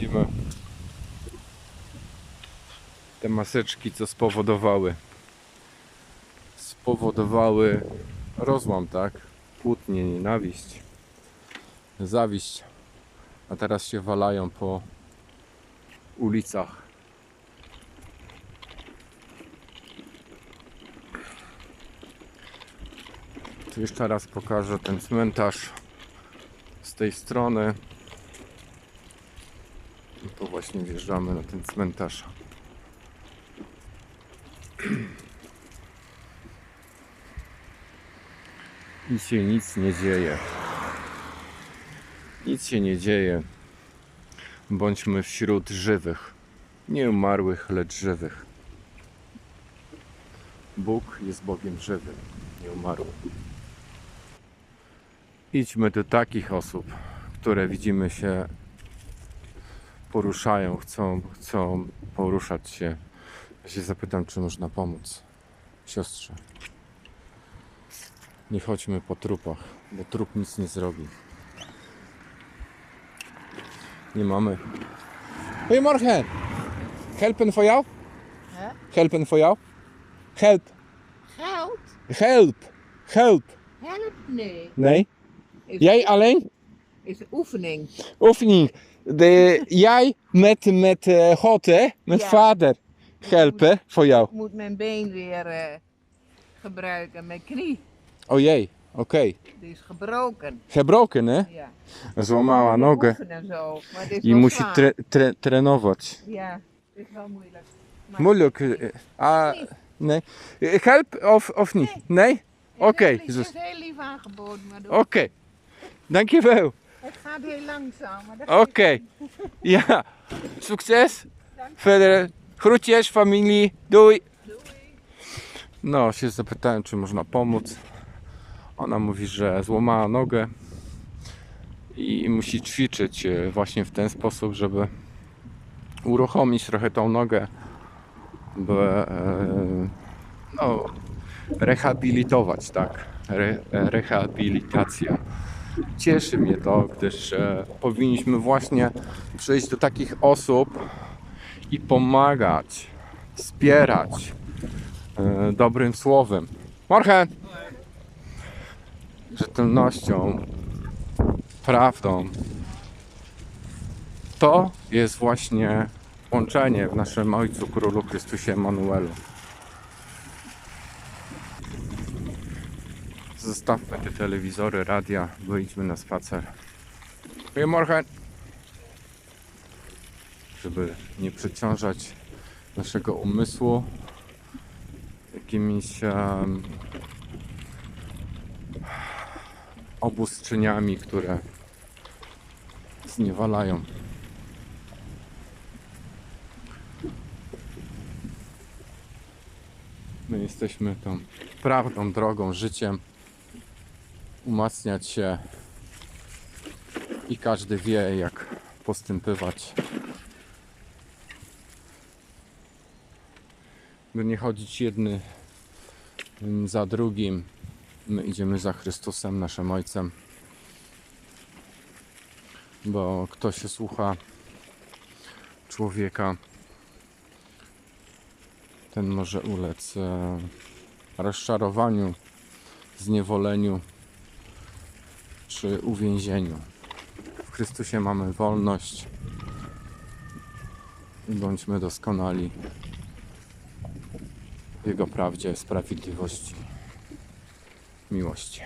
widzimy te maseczki, co spowodowały spowodowały rozłam, tak? Kłótnie, nienawiść, zawiść, a teraz się walają po ulicach. Tu jeszcze raz pokażę ten cmentarz z tej strony. I tu właśnie wjeżdżamy na ten cmentarz. I się nic nie dzieje. Nic się nie dzieje. Bądźmy wśród żywych. Nie umarłych, lecz żywych. Bóg jest Bogiem żywym, nie umarłym. Idźmy do takich osób, które widzimy się poruszają, chcą, chcą poruszać się. Ja się zapytam, czy można pomóc siostrze. Nie chodźmy po trupach, bo trup nic nie zrobi. Nie mamy. Goedemorgen. Helpen voor jou? Hè? Helpen voor jou? Help. Geld? Help. Help. Help? Nee. Nee? Jij alleen? Is oefening. Oefening. De, jij met, met eh, God, hè? Met vader helpen voor jou. Ik moet mijn been weer eh, gebruiken, mijn knie. Oh jee, oké. Okay. Die is gebroken. Gebroken, hè? Ja. Dat is wel maar ook. hè? Je moet je trainen. Ja, het is wel moeilijk. Moeilijk? Eh, ah, nee. Help of, of niet? Nee? Oké. Het is heel lief aangeboden. Oké. Dankjewel. Gaat heel langzaam. Oké. Ja. Succes. Verder. Groetjes, familie. Doei. Doei. No, się zapytałem, czy można pomóc. Ona mówi, że złamała nogę i musi ćwiczyć e, właśnie w ten sposób, żeby uruchomić trochę tą nogę, by e, no, rehabilitować, tak? Re, rehabilitacja. Cieszy mnie to, gdyż e, powinniśmy właśnie przyjść do takich osób i pomagać, wspierać e, dobrym słowem. Morgen! Rzetelnością, prawdą. To jest właśnie łączenie w naszym Ojcu Królu Chrystusie Emanuelu. Zostawmy te telewizory, radia, wyjdźmy na spacer. Goedemorgen! Żeby nie przeciążać naszego umysłu jakimiś obustrzeniami, które zniewalają. My jesteśmy tą prawdą, drogą, życiem. Umacniać się i każdy wie, jak postępować. By nie chodzić jedny mm, za drugim. My idziemy za Chrystusem, naszym Ojcem. Bo kto się słucha człowieka, ten może ulec e, rozczarowaniu, zniewoleniu czy uwięzieniu. W Chrystusie mamy wolność i bądźmy doskonali w Jego prawdzie, sprawiedliwości, miłości.